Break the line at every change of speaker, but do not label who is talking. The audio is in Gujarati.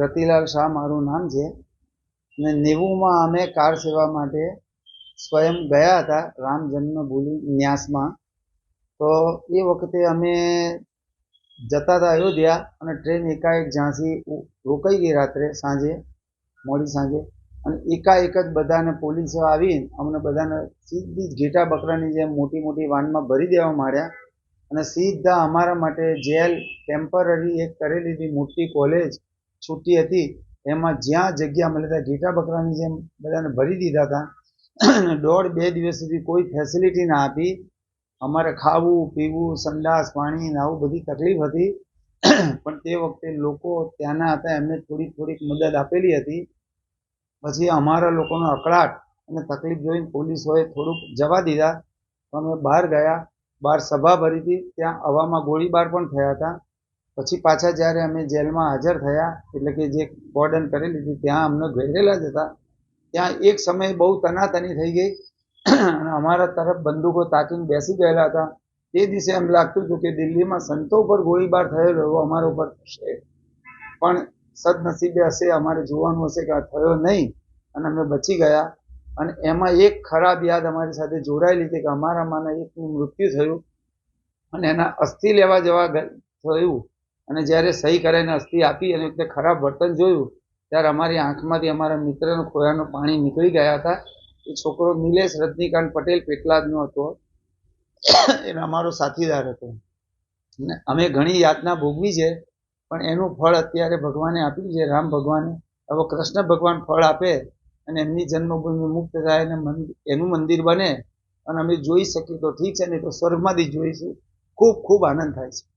રતિલાલ શાહ મારું નામ છે. અને નેવુંમાં અમે કાર સેવા માટે સ્વયં ગયા હતા, રામ જન્મભૂમિ ન્યાસમાં. તો એ વખતે અમે જતા હતા અયોધ્યા અને ટ્રેન એકાએક ઝાંસી રોકાઈ ગઈ રાત્રે સાંજે, મોડી સાંજે. અને એકાએક જ બધાને પોલીસો આવીને અમને બધાને સીધી ઘેટા બકરાની જેમ મોટી મોટી વાનમાં ભરી દેવા માંડ્યા અને સીધા અમારા માટે જેલ, ટેમ્પરરી એક કરેલી હતી મોટી કોલેજ. છૂટી હતી. એમાં જ્યાં જગ્યા મળે ત્યાં ઘીટા બકરાની જેમ બધાને ભરી દીધા હતા. દોઢ બે દિવસ સુધી કોઈ ફેસિલિટી ના આપી અમારે ખાવું, પીવું, સંડાસ, પાણી આવું બધી તકલીફ હતી. પણ તે વખતે લોકો ત્યાંના હતા, એમને થોડીક થોડીક મદદ આપેલી હતી. પછી અમારા લોકોનો અકળાટ અને તકલીફ જોઈને પોલીસોએ થોડુંક જવા દીધા. અમે બહાર ગયા, બહાર સભા ભરી હતી. ત્યાં હવામાં ગોળીબાર પણ થયા હતા. પછી પાછા જ્યારે અમે જેલમાં હાજર થયા, એટલે કે જે વોર્ડન કરેલી હતી, ત્યાં અમને ઘેરેલા જ હતા. ત્યાં એક સમયે બહુ તનાતની થઈ ગઈ. અને અમારા તરફ બંદૂકો તાકીને બેસી ગયેલા હતા. તે દિવસે એમ લાગતું હતું કે દિલ્હીમાં સંતો પર ગોળીબાર થયેલો એવો અમારા ઉપર થશે પણ સદનસીબે હશે, અમારે જોવાનું હશે કે આ થયો નહીં. અને અમે બચી ગયા. અને એમાં એક ખરાબ યાદ અમારી સાથે જોડાયેલી હતી કે અમારામાંના એકનું મૃત્યુ થયું. અને એના અસ્થિ લેવા જવા થયું. અને જ્યારે સહી કરાઈને અસ્થિ આપી અને તે ખરાબ વર્તન જોયું, ત્યારે અમારી આંખમાંથી અમારા મિત્રનો ખોયાનું પાણી નીકળી ગયા હતા. એ છોકરો નિલેશ રજનીકાંત પટેલ પેટલાદનો હતો. એ અમારો સાથીદાર હતો. અને અમે ઘણી યાતના ભોગવી છે, પણ એનું ફળ અત્યારે ભગવાને આપ્યું છે, રામ ભગવાને. હવે કૃષ્ણ ભગવાન ફળ આપે અને એમની જન્મભૂમિ મુક્ત થાય અને એનું મંદિર બને. અને અમે જોઈ શકીએ તો ઠીક છે, નહીં તો સ્વર્ગમાંથી જોઈશું. ખૂબ ખૂબ આનંદ થાય છે.